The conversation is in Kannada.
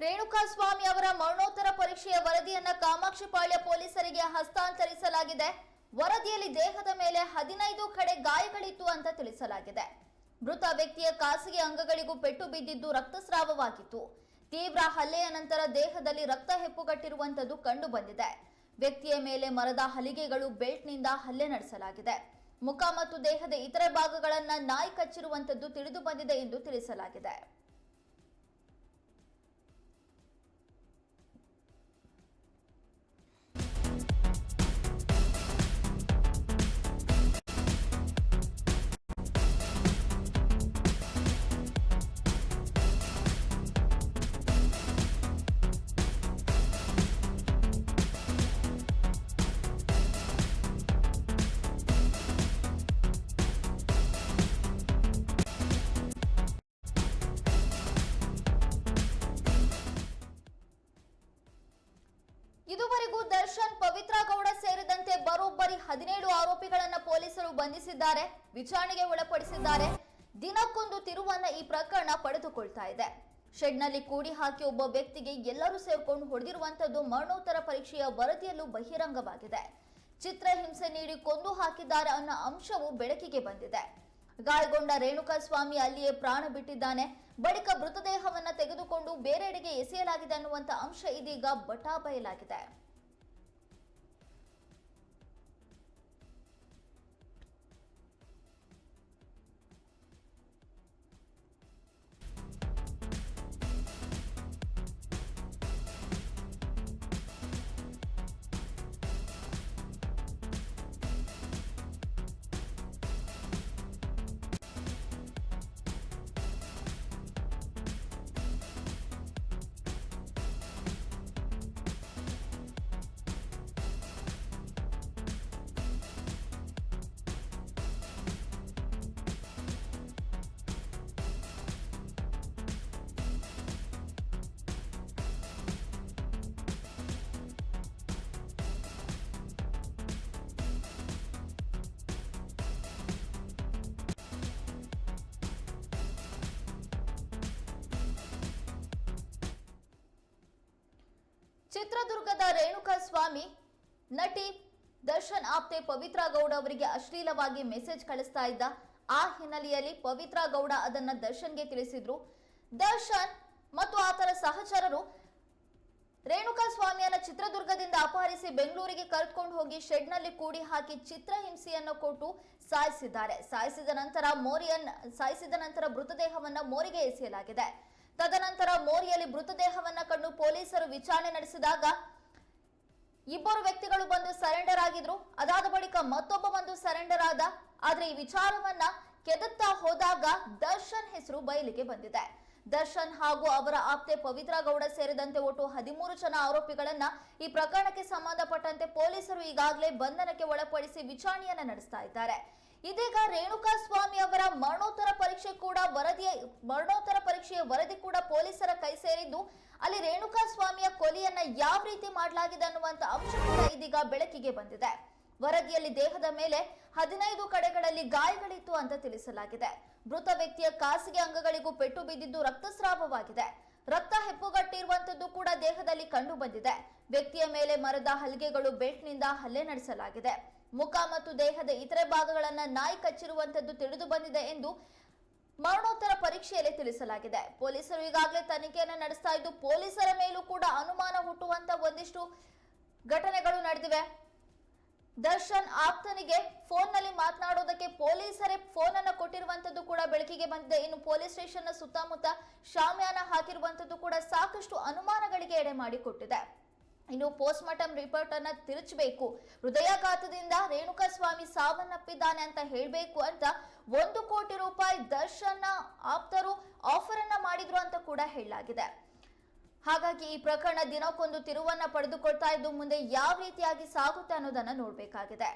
ರೇಣುಕಾಸ್ವಾಮಿ ಅವರ ಮರಣೋತ್ತರ ಪರೀಕ್ಷೆಯ ವರದಿಯನ್ನ ಕಾಮಾಕ್ಷಿಪಾಳ್ಯ ಪೊಲೀಸರಿಗೆ ಹಸ್ತಾಂತರಿಸಲಾಗಿದೆ. ವರದಿಯಲ್ಲಿ ದೇಹದ ಮೇಲೆ ಹದಿನೈದು ಕಡೆ ಗಾಯಗಳಿತ್ತು ಅಂತ ತಿಳಿಸಲಾಗಿದೆ. ಮೃತ ವ್ಯಕ್ತಿಯ ಖಾಸಗಿ ಅಂಗಗಳಿಗೂ ಪೆಟ್ಟು ಬಿದ್ದಿದ್ದು ರಕ್ತಸ್ರಾವವಾಗಿತ್ತು. ತೀವ್ರ ಹಲ್ಲೆಯ ನಂತರ ದೇಹದಲ್ಲಿ ರಕ್ತ ಹೆಪ್ಪುಗಟ್ಟಿರುವಂತದ್ದು ಕಂಡು ಬಂದಿದೆ ವ್ಯಕ್ತಿಯ ಮೇಲೆ ಮರದ ಹಲಿಗೆಗಳು ಬೆಲ್ಟ್ನಿಂದ ಹಲ್ಲೆ ನಡೆಸಲಾಗಿದೆ. ಮುಖ ಮತ್ತು ದೇಹದ ಇತರೆ ಭಾಗಗಳನ್ನ ನಾಯಿ ಕಚ್ಚಿರುವಂತದ್ದು ತಿಳಿದು ಬಂದಿದೆ ಎಂದು ತಿಳಿಸಲಾಗಿದೆ. ಇದುವರೆಗೂ ದರ್ಶನ್ ಪವಿತ್ರ ಗೌಡ ಸೇರಿದಂತೆ ಬರೋಬ್ಬರಿ ಹದಿನೇಳು ಆರೋಪಿಗಳನ್ನ ಪೊಲೀಸರು ಬಂಧಿಸಿದ್ದಾರೆ, ವಿಚಾರಣೆಗೆ ಒಳಪಡಿಸಿದ್ದಾರೆ. ದಿನಕ್ಕೊಂದು ತಿರುವನ್ನ ಈ ಪ್ರಕರಣ ಪಡೆದುಕೊಳ್ತಾ ಇದೆ. ಶೆಡ್ನಲ್ಲಿ ಕೂಡಿ ಹಾಕಿ ಒಬ್ಬ ವ್ಯಕ್ತಿಗೆ ಎಲ್ಲರೂ ಸೇರ್ಕೊಂಡು ಹೊಡೆದಿರುವಂತದ್ದು ಮರಣೋತ್ತರ ಪರೀಕ್ಷೆಯ ವರದಿಯಲ್ಲೂ ಬಹಿರಂಗವಾಗಿದೆ. ಚಿತ್ರ ಹಿಂಸೆ ನೀಡಿ ಕೊಂದು ಹಾಕಿದ್ದಾರೆ ಅನ್ನೋ ಅಂಶವು ಬೆಳಕಿಗೆ ಬಂದಿದೆ. ಗಾಯಗೊಂಡ ರೇಣುಕಾ ಸ್ವಾಮಿ ಅಲ್ಲಿಯೇ ಪ್ರಾಣ ಬಿಟ್ಟಿದ್ದಾನೆ. ಬಳಿಕ ಮೃತದೇಹವನ್ನ ತೆಗೆದುಕೊಂಡು ಬೇರೆಡೆಗೆ ಎಸೆಯಲಾಗಿದೆ ಅನ್ನುವಂತ ಅಂಶ ಇದೀಗ ಬಟಾಬಯಲಾಗಿದೆ. ಚಿತ್ರದುರ್ಗದ ರೇಣುಕಾಸ್ವಾಮಿ ನಟಿ ದರ್ಶನ್ ಆಪ್ತೆ ಪವಿತ್ರ ಗೌಡ ಅವರಿಗೆ ಅಶ್ಲೀಲವಾಗಿ ಮೆಸೇಜ್ ಕಳಿಸ್ತಾ ಇದ್ದ. ಆ ಹಿನ್ನೆಲೆಯಲ್ಲಿ ಪವಿತ್ರ ಗೌಡ ಅದನ್ನ ದರ್ಶನ್ಗೆ ತಿಳಿಸಿದ್ರು. ದರ್ಶನ್ ಮತ್ತು ಆತನ ಸಹಚರರು ರೇಣುಕಾ ಸ್ವಾಮಿಯನ್ನ ಚಿತ್ರದುರ್ಗದಿಂದ ಅಪಹರಿಸಿ ಬೆಂಗಳೂರಿಗೆ ಕರೆದುಕೊಂಡು ಹೋಗಿ ಶೆಡ್ನಲ್ಲಿ ಕೂಡಿ ಹಾಕಿ ಚಿತ್ರಹಿಂಸೆಯನ್ನು ಕೊಟ್ಟು ಸಾಯಿಸಿದ್ದಾರೆ. ಸಾಯಿಸಿದ ನಂತರ ಮೋರಿಯನ್ ಸಾಯಿಸಿದ ನಂತರ ಮೃತದೇಹವನ್ನು ಮೋರಿಗೆ ಎಸೆಯಲಾಗಿದೆ. ತದನಂತರ ಮೋರಿಯಲ್ಲಿ ಮೃತದೇಹವನ್ನ ಕಂಡು ಪೊಲೀಸರು ವಿಚಾರಣೆ ನಡೆಸಿದಾಗ ಇಬ್ಬರು ವ್ಯಕ್ತಿಗಳು ಬಂದು ಸರೆಂಡರ್ ಆಗಿದ್ರು. ಅದಾದ ಬಳಿಕ ಮತ್ತೊಬ್ಬ ಬಂದು ಸರೆಂಡರ್ ಆದ. ಆದ್ರೆ ಈ ವಿಚಾರವನ್ನ ಕೆದತ್ತಾ ಹೋದಾಗ ದರ್ಶನ್ ಹೆಸರು ಬಯಲಿಗೆ ಬಂದಿದೆ. ದರ್ಶನ್ ಹಾಗೂ ಅವರ ಆಪ್ತೆ ಪವಿತ್ರ ಗೌಡ ಸೇರಿದಂತೆ ಒಟ್ಟು ಹದಿಮೂರು ಜನ ಆರೋಪಿಗಳನ್ನ ಈ ಪ್ರಕರಣಕ್ಕೆ ಸಂಬಂಧಪಟ್ಟಂತೆ ಪೊಲೀಸರು ಈಗಾಗಲೇ ಬಂಧನಕ್ಕೆ ಒಳಪಡಿಸಿ ವಿಚಾರಣೆಯನ್ನ ನಡೆಸ್ತಾ ಇದ್ದಾರೆ. ಇದೀಗ ರೇಣುಕಾ ಸ್ವಾಮಿ ಅವರ ಮರಣೋತ್ತರ ಪರೀಕ್ಷೆ ಕೂಡ ವರದಿಯ ಮರಣೋತ್ತರ ಪರೀಕ್ಷೆಯ ವರದಿ ಕೂಡ ಪೊಲೀಸರ ಕೈ ಸೇರಿದ್ದು, ಅಲ್ಲಿ ರೇಣುಕಾ ಸ್ವಾಮಿಯ ಕೊಲೆಯನ್ನ ಯಾವ ರೀತಿ ಮಾಡಲಾಗಿದೆ ಅನ್ನುವಂತ ಅಂಶ ಕೂಡ ಇದೀಗ ಬೆಳಕಿಗೆ ಬಂದಿದೆ. ವರದಿಯಲ್ಲಿ ದೇಹದ ಮೇಲೆ ಹದಿನೈದು ಕಡೆಗಳಲ್ಲಿ ಗಾಯಗಳಿತ್ತು ಅಂತ ತಿಳಿಸಲಾಗಿದೆ. ಮೃತ ವ್ಯಕ್ತಿಯ ಖಾಸಗಿ ಅಂಗಗಳಿಗೂ ಪೆಟ್ಟು ಬಿದ್ದಿದ್ದು ರಕ್ತಸ್ರಾವವಾಗಿದೆ. ರಕ್ತ ಹೆಪ್ಪುಗಟ್ಟಿರುವಂತದ್ದು ಕೂಡ ದೇಹದಲ್ಲಿ ಕಂಡು ಬಂದಿದೆ. ವ್ಯಕ್ತಿಯ ಮೇಲೆ ಮರದ ಹಲಿಗೆಗಳು ಬೆಲ್ಟ್ನಿಂದ ಹಲ್ಲೆ ನಡೆಸಲಾಗಿದೆ. ಮುಖ ಮತ್ತು ದೇಹದ ಇತರೆ ಭಾಗಗಳನ್ನ ನಾಯಿ ಕಚ್ಚಿರುವಂತದ್ದು ತಿಳಿದು ಬಂದಿದೆ ಎಂದು ಮರಣೋತ್ತರ ಪರೀಕ್ಷೆಯಲ್ಲಿ ತಿಳಿಸಲಾಗಿದೆ. ಪೊಲೀಸರು ಈಗಾಗಲೇ ತನಿಖೆಯನ್ನು ನಡೆಸ್ತಾ ಇದ್ದು ಪೊಲೀಸರ ಮೇಲೂ ಕೂಡ ಅನುಮಾನ ಹುಟ್ಟುವಂತ ಒಂದಿಷ್ಟು ಘಟನೆಗಳು ನಡೆದಿವೆ. ದರ್ಶನ್ ಆಪ್ತನಿಗೆ ಫೋನ್ನಲ್ಲಿ ಮಾತನಾಡೋದಕ್ಕೆ ಪೊಲೀಸರೇ ಫೋನ್ ಅನ್ನು ಕೊಟ್ಟಿರುವಂತದ್ದು ಕೂಡ ಬೆಳಕಿಗೆ ಬಂದಿದೆ. ಇನ್ನು ಪೊಲೀಸ್ ಸ್ಟೇಷನ್ನ ಸುತ್ತಮುತ್ತ ಶಾಮ್ಯಾನ ಹಾಕಿರುವಂತದ್ದು ಕೂಡ ಸಾಕಷ್ಟು ಅನುಮಾನಗಳಿಗೆ ಎಡೆ ಮಾಡಿಕೊಟ್ಟಿದೆ. ಇನ್ನು ಪೋಸ್ಟ್ ರಿಪೋರ್ಟ್ ಅನ್ನ ತಿರುಚಬೇಕು. ಹೃದಯಾಘಾತದಿಂದ ರೇಣುಕಾ ಸ್ವಾಮಿ ಸಾವನ್ನಪ್ಪಿದ್ದಾನೆ ಅಂತ ಹೇಳಬೇಕು ಅಂತ ಒಂದು ಕೋಟಿ ರೂಪಾಯಿ ದರ್ಶನ ಆಪ್ತರು ಆಫರ್ ಅನ್ನ ಮಾಡಿದ್ರು ಅಂತ ಕೂಡ ಹೇಳಲಾಗಿದೆ. ಹಾಗಾಗಿ ಈ ಪ್ರಕರಣ ದಿನಕ್ಕೊಂದು ತಿರುವನ್ನ ಪಡೆದುಕೊಳ್ತಾ ಇದ್ದು ಮುಂದೆ ಯಾವ ರೀತಿಯಾಗಿ ಸಾಗುತ್ತೆ ಅನ್ನೋದನ್ನ ನೋಡ್ಬೇಕಾಗಿದೆ.